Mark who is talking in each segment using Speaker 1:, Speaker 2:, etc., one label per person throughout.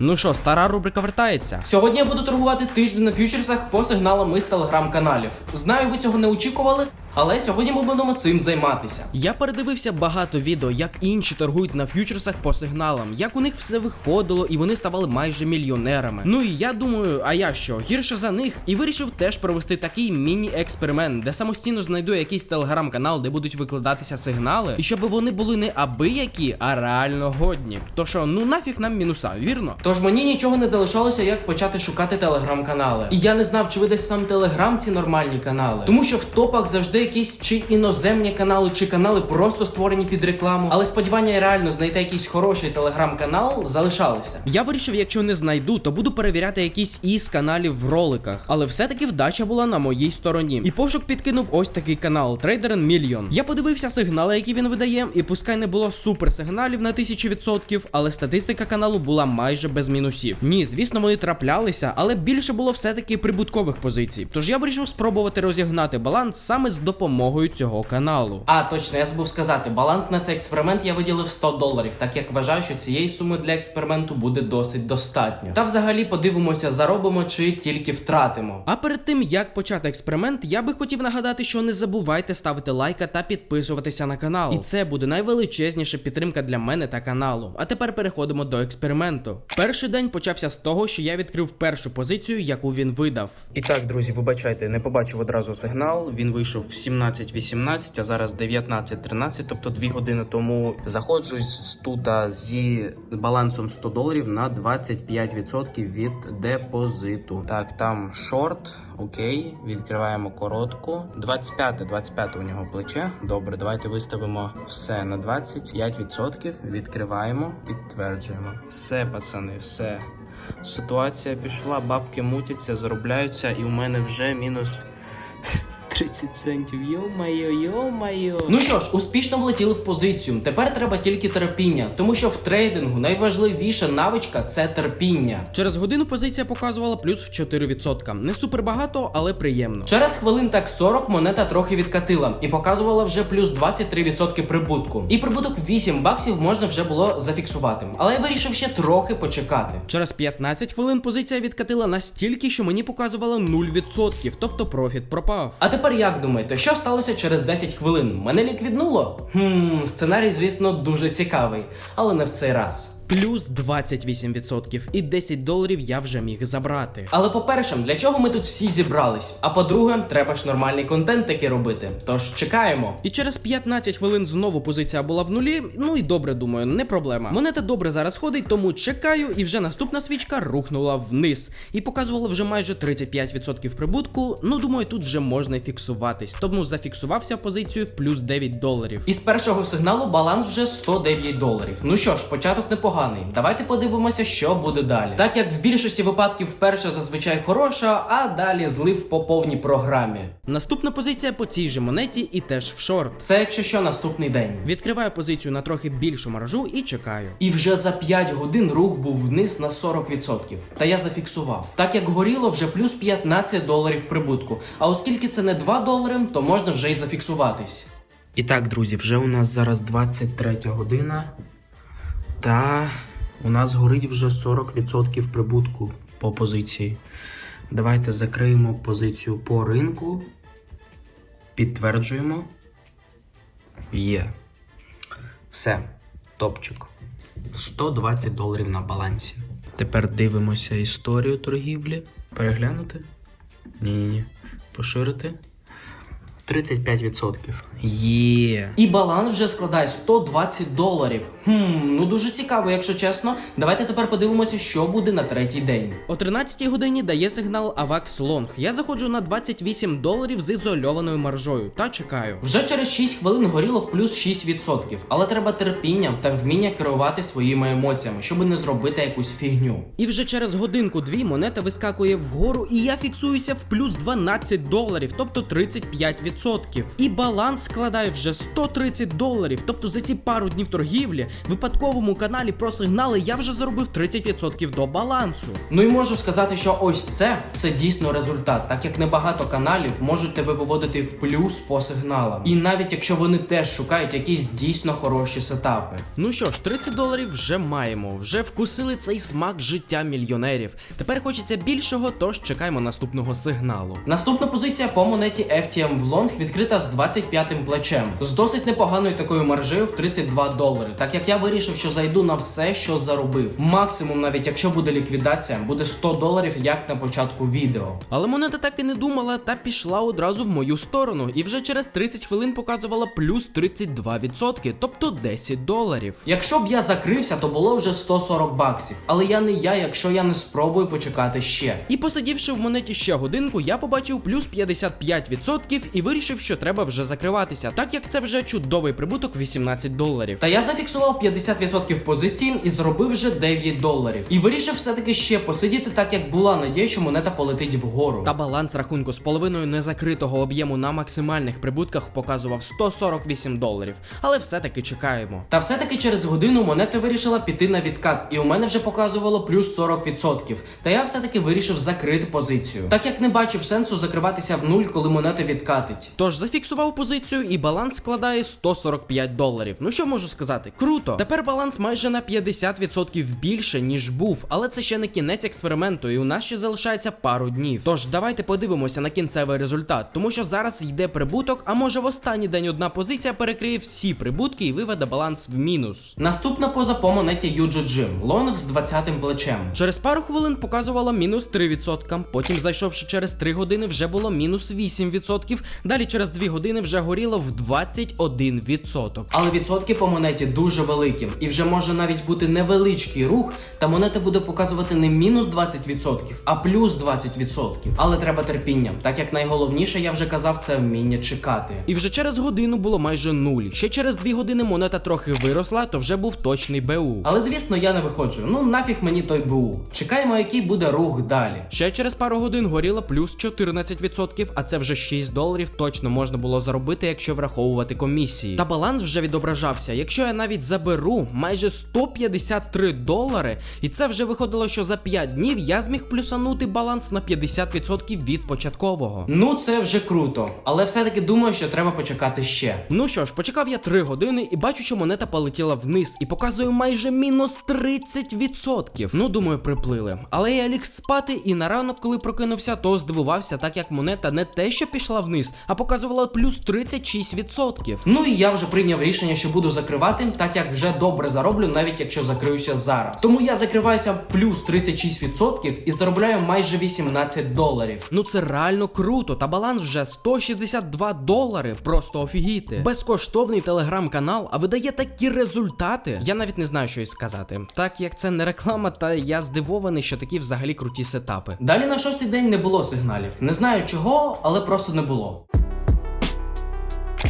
Speaker 1: Ну що, стара рубрика вертається.
Speaker 2: Сьогодні я буду торгувати тиждень на фьючерсах по сигналам із телеграм-каналів. Знаю, ви цього не очікували, але сьогодні ми будемо цим займатися.
Speaker 1: Я передивився багато відео, як інші торгують на фьючерсах по сигналам, як у них все виходило і вони ставали майже мільйонерами. Ну і я думаю, а я що, гірше за них, і вирішив теж провести такий міні-експеримент, де самостійно знайду якийсь телеграм-канал, де будуть викладатися сигнали, і щоб вони були не абиякі, а реально годні. То що, ну нафіг нам мінуса, вірно?
Speaker 2: Тож мені нічого не залишалося, як почати шукати телеграм-канали. І я не знав, чи ви десь сам телеграм ці нормальні канали. Тому що в топах завжди якісь чи іноземні канали, чи канали просто створені під рекламу. Але сподівання реально знайти якийсь хороший телеграм-канал залишалися.
Speaker 1: Я вирішив, якщо не знайду, то буду перевіряти якісь із каналів в роликах. Але все-таки вдача була на моїй стороні. І пошук підкинув ось такий канал Trader Million. Я подивився сигнали, які він видає, і пускай не було супер сигналів на 1000%, але статистика каналу була майже без мінусів. Ні, звісно, вони траплялися, але більше було все-таки прибуткових позицій. Тож я вирішив спробувати розігнати баланс саме з допомогою цього каналу.
Speaker 2: А точно, я забув сказати, баланс на цей експеримент я виділив 100 доларів, так як вважаю, що цієї суми для експерименту буде досить достатньо. Та взагалі подивимося, заробимо чи тільки втратимо.
Speaker 1: А перед тим як почати експеримент, я би хотів нагадати, що не забувайте ставити лайка та підписуватися на канал. І це буде найвеличезніша підтримка для мене та каналу. А тепер переходимо до експерименту. Перший день почався з того, що я відкрив першу позицію, яку він видав. І так, друзі, вибачайте, не побачив одразу сигнал. Він вийшов в 17.18, а зараз 19.13, тобто 2 години тому. Заходжу з тут зі балансом 100 доларів на 25% від депозиту. Так, там шорт. Окей, відкриваємо коротку. 25, 25 у нього плече. Добре, давайте виставимо все на 25%. Відкриваємо, підтверджуємо. Все, пацани, все. Ситуація пішла, бабки мутяться, заробляються, і у мене вже мінус 30 центів. Йо-майо, йо-майо.
Speaker 2: Ну що ж, успішно влетіли в позицію. Тепер треба тільки терпіння, тому що в трейдингу найважливіша навичка це терпіння.
Speaker 1: Через годину позиція показувала плюс в 4%. Не супер багато, але приємно.
Speaker 2: Через хвилин так 40 монета трохи відкатила і показувала вже плюс 23% прибутку. І прибуток 8 баксів можна вже було зафіксувати. Але я вирішив ще трохи почекати.
Speaker 1: Через 15 хвилин позиція відкатила настільки, що мені показувало 0%, тобто профіт пропав.
Speaker 2: А тепер як думаєте, що сталося через 10 хвилин? Мене ліквіднуло? Хм, сценарій, звісно, дуже цікавий, але не в цей раз.
Speaker 1: Плюс 28% і 10 доларів я вже міг забрати.
Speaker 2: Але по-перше, для чого ми тут всі зібрались? А по-друге, треба ж нормальний контент таки робити. Тож чекаємо.
Speaker 1: І через 15 хвилин знову позиція була в нулі. Ну і добре, думаю, не проблема. Монета добре зараз ходить, тому чекаю, і вже наступна свічка рухнула вниз. І показувала вже майже 35% прибутку. Ну думаю, тут вже можна фіксуватись. Тому зафіксувався позицію в плюс 9 доларів.
Speaker 2: Із першого сигналу баланс вже 109 доларів. Ну що ж, початок непоганий. Давайте подивимося, що буде далі. Так як в більшості випадків перша зазвичай хороша, а далі злив по повній програмі.
Speaker 1: Наступна позиція по цій же монеті і теж в шорт.
Speaker 2: Це якщо що наступний день.
Speaker 1: Відкриваю позицію на трохи більшу маржу і чекаю.
Speaker 2: І вже за 5 годин рух був вниз на 40%. Та я зафіксував. Так як горіло вже плюс 15 доларів прибутку. А оскільки це не 2 долари, то можна вже й зафіксуватись.
Speaker 1: І так, друзі, вже у нас зараз 23 година. Та у нас горить вже 40% прибутку по позиції. Давайте закриємо позицію по ринку. Підтверджуємо. Є. Все. Топчик. 120 доларів на балансі. Тепер дивимося історію торгівлі. Переглянути? Ні-ні-ні. Поширити. 35%. Є.
Speaker 2: І баланс вже складає 120 доларів. Хм, ну дуже цікаво, якщо чесно. Давайте тепер подивимося, що буде на третій день.
Speaker 1: О 13 годині дає сигнал AVAX Long. Я заходжу на 28 доларів з ізольованою маржою та чекаю.
Speaker 2: Вже через 6 хвилин горіло в плюс 6%, але треба терпіння та вміння керувати своїми емоціями, щоб не зробити якусь фігню.
Speaker 1: І вже через годинку-дві монета вискакує вгору, і я фіксуюся в плюс 12 доларів, тобто 35%. І баланс складає вже 130 доларів. Тобто за ці пару днів торгівлі випадковому каналі про сигнали я вже заробив 30% до балансу.
Speaker 2: Ну і можу сказати, що ось це це дійсно результат, так як небагато каналів можуть тебе виводити в плюс по сигналам. І навіть якщо вони теж шукають якісь дійсно хороші сетапи.
Speaker 1: Ну що ж, 30 доларів вже маємо, вже вкусили цей смак життя мільйонерів. Тепер хочеться більшого, тож чекаємо наступного сигналу.
Speaker 2: Наступна позиція по монеті FTM Vlong відкрита з 25-м плечем, з досить непоганою такою маржею в 32 долари. Так як я вирішив, що зайду на все, що заробив. Максимум, навіть якщо буде ліквідація, буде 100 доларів, як на початку відео.
Speaker 1: Але монета так і не думала та пішла одразу в мою сторону, і вже через 30 хвилин показувала плюс 32%, тобто 10 доларів.
Speaker 2: Якщо б я закрився, то було вже 140 баксів. Але я не я, якщо я не спробую почекати ще.
Speaker 1: І посидівши в монеті ще годинку, я побачив плюс 55% і вирішив, що треба вже закриватися, так як це вже чудовий прибуток 18 доларів.
Speaker 2: Та я зафіксував 50% позицій і зробив вже 9 доларів. І вирішив все-таки ще посидіти, так як була надія, що монета полетить вгору.
Speaker 1: Та баланс рахунку з половиною незакритого об'єму на максимальних прибутках показував 148 доларів. Але все-таки чекаємо.
Speaker 2: Та все-таки через годину монета вирішила піти на відкат, і у мене вже показувало плюс 40%. Та я все-таки вирішив закрити позицію, так як не бачив сенсу закриватися в нуль, коли монета відкатить.
Speaker 1: Тож зафіксував позицію і баланс складає 145 доларів. Ну що можу сказати? Круто. Тепер баланс майже на 50% більше, ніж був, але це ще не кінець експерименту, і у нас ще залишається пару днів. Тож давайте подивимося на кінцевий результат, тому що зараз йде прибуток, а може в останній день одна позиція перекриє всі прибутки і виведе баланс в мінус.
Speaker 2: Наступна поза по монеті Юджо Джим, лонг з 20-м плечем.
Speaker 1: Через пару хвилин показувало мінус 3%, потім зайшовши через 3 години, вже було мінус 8%, далі через 2 години вже горіло в 21%.
Speaker 2: Але відсотки по монеті дуже великі, і вже може навіть бути невеличкий рух, та монета буде показувати не мінус 20%, а плюс 20%. Але треба терпіння, так як найголовніше, я вже казав, це вміння чекати.
Speaker 1: І вже через годину було майже нуль. Ще через 2 години монета трохи виросла, то вже був точний БУ.
Speaker 2: Але звісно, я не виходжу. Ну нафіг мені той БУ. Чекаємо, який буде рух далі.
Speaker 1: Ще через пару годин горіло плюс 14%, а це вже 6 доларів точно можна було заробити, якщо враховувати комісії. Та баланс вже відображався. Якщо я навіть заберу майже 153 долари, і це вже виходило, що за 5 днів я зміг плюсанути баланс на 50% від початкового.
Speaker 2: Ну це вже круто, але все-таки думаю, що треба почекати ще.
Speaker 1: Ну що ж, почекав я 3 години і бачу, що монета полетіла вниз і показує майже мінус 30%. Ну, думаю, приплили. Але я ліг спати і на ранок, коли прокинувся, то здивувався, так як монета не те, що пішла вниз, а показувала плюс 36%.
Speaker 2: Ну і я вже прийняв рішення, що буду закривати, так як вже добре зароблю, навіть якщо закриюся зараз. Тому я закриваюся плюс 36% і заробляю майже 18 доларів.
Speaker 1: Ну це реально круто, та баланс вже 162 долари. Просто офігіти. Безкоштовний телеграм-канал, а видає такі результати. Я навіть не знаю, що й сказати. Так як це не реклама, та я здивований, що такі взагалі круті сетапи.
Speaker 2: Далі на шостий день не було сигналів. Не знаю чого, але просто не було.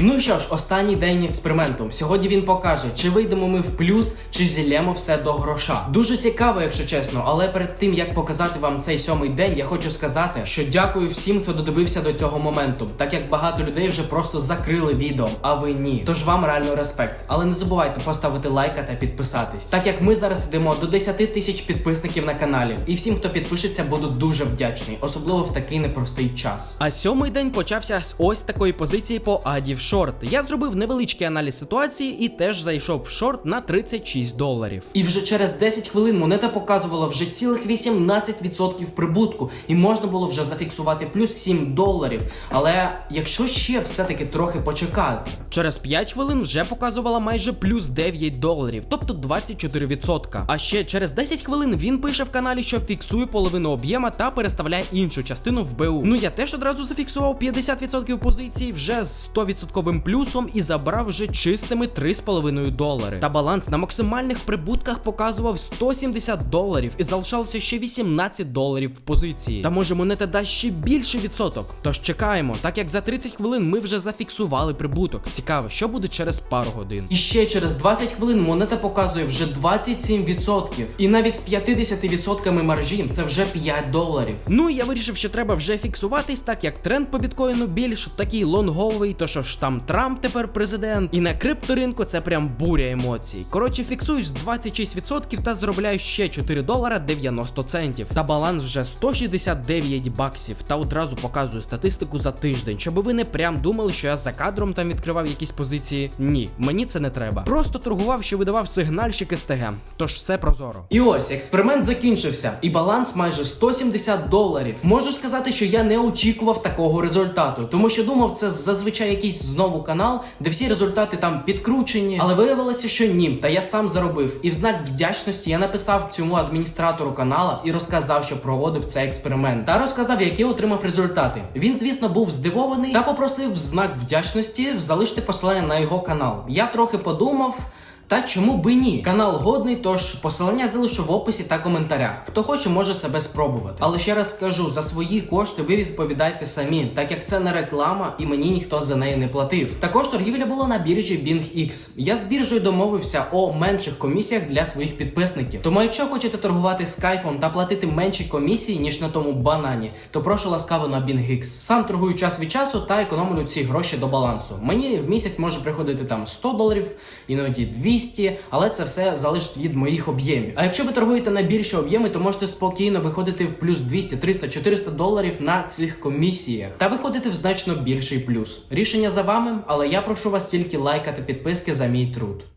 Speaker 2: Ну що ж, останній день експерименту. Сьогодні він покаже, чи вийдемо ми в плюс, чи зілємо все до гроша. Дуже цікаво, якщо чесно, але перед тим як показати вам цей сьомий день, я хочу сказати, що дякую всім, хто додивився до цього моменту, так як багато людей вже просто закрили відео, а ви ні. Тож вам реально респект. Але не забувайте поставити лайка та підписатись. Так як ми зараз йдемо до 10 тисяч підписників на каналі, і всім, хто підпишеться, буду дуже вдячний, особливо в такий непростий час.
Speaker 1: А сьомий день почався з ось такої позиції по аді в шорт. Я зробив невеличкий аналіз ситуації і теж зайшов в шорт на 36 доларів.
Speaker 2: І вже через 10 хвилин монета показувала вже цілих 18% прибутку, і можна було вже зафіксувати плюс 7 доларів. Але якщо ще все-таки трохи почекати.
Speaker 1: Через 5 хвилин вже показувала майже плюс 9 доларів, тобто 24%. А ще через 10 хвилин він пише в каналі, що фіксує половину об'єма та переставляє іншу частину в БУ. Ну я теж одразу зафіксував 50% позицій вже з 100% плюсом і забрав вже чистими 3,5 долари. Та баланс на максимальних прибутках показував 170 доларів і залишалося ще 18 доларів в позиції. Та може монета дасть ще більший відсоток. Тож чекаємо, так як за 30 хвилин ми вже зафіксували прибуток. Цікаво, що буде через пару годин.
Speaker 2: І ще через 20 хвилин монета показує вже 27%. І навіть з 50% маржі це вже 5 доларів.
Speaker 1: Ну і я вирішив, що треба вже фіксуватись, так як тренд по біткоїну більш такий лонговий, то що ж там Трамп тепер президент. І на крипторинку це прям буря емоцій. Коротше, фіксуюсь 26% та заробляю ще 4 долара 90 центів. Та баланс вже 169 баксів. Та одразу показую статистику за тиждень, щоб ви не прям думали, що я за кадром там відкривав якісь позиції. Ні, мені це не треба. Просто торгував, що видавав сигнальщик СТГ. Тож все прозоро.
Speaker 2: І ось експеримент закінчився, і баланс майже 170 доларів. Можу сказати, що я не очікував такого результату, тому що думав, це зазвичай якийсь знову канал, де всі результати там підкручені. Але виявилося, що ні. Та я сам заробив. І в знак вдячності я написав цьому адміністратору канала і розказав, що проводив цей експеримент. Та розказав, які отримав результати. Він, звісно, був здивований та попросив в знак вдячності залишити посилання на його канал. Я трохи подумав. Та чому би ні? Канал годний, тож посилання залишу в описі та коментарях. Хто хоче, може себе спробувати. Але ще раз скажу: за свої кошти ви відповідайте самі, так як це не реклама і мені ніхто за неї не платив. Також торгівля була на біржі BingX. Я з біржею домовився о менших комісіях для своїх підписників. Тому, якщо хочете торгувати з кайфом та платити менші комісії, ніж на тому банані, то прошу ласкаво на BingX. Сам торгую час від часу та економлю ці гроші до балансу. Мені в місяць може приходити там 100 доларів, іноді 200, але це все залежить від моїх об'ємів. А якщо ви торгуєте на більші об'єми, то можете спокійно виходити в плюс 200, 300, 400 доларів на цих комісіях та виходити в значно більший плюс. Рішення за вами, але я прошу вас тільки лайкати підписки за мій труд.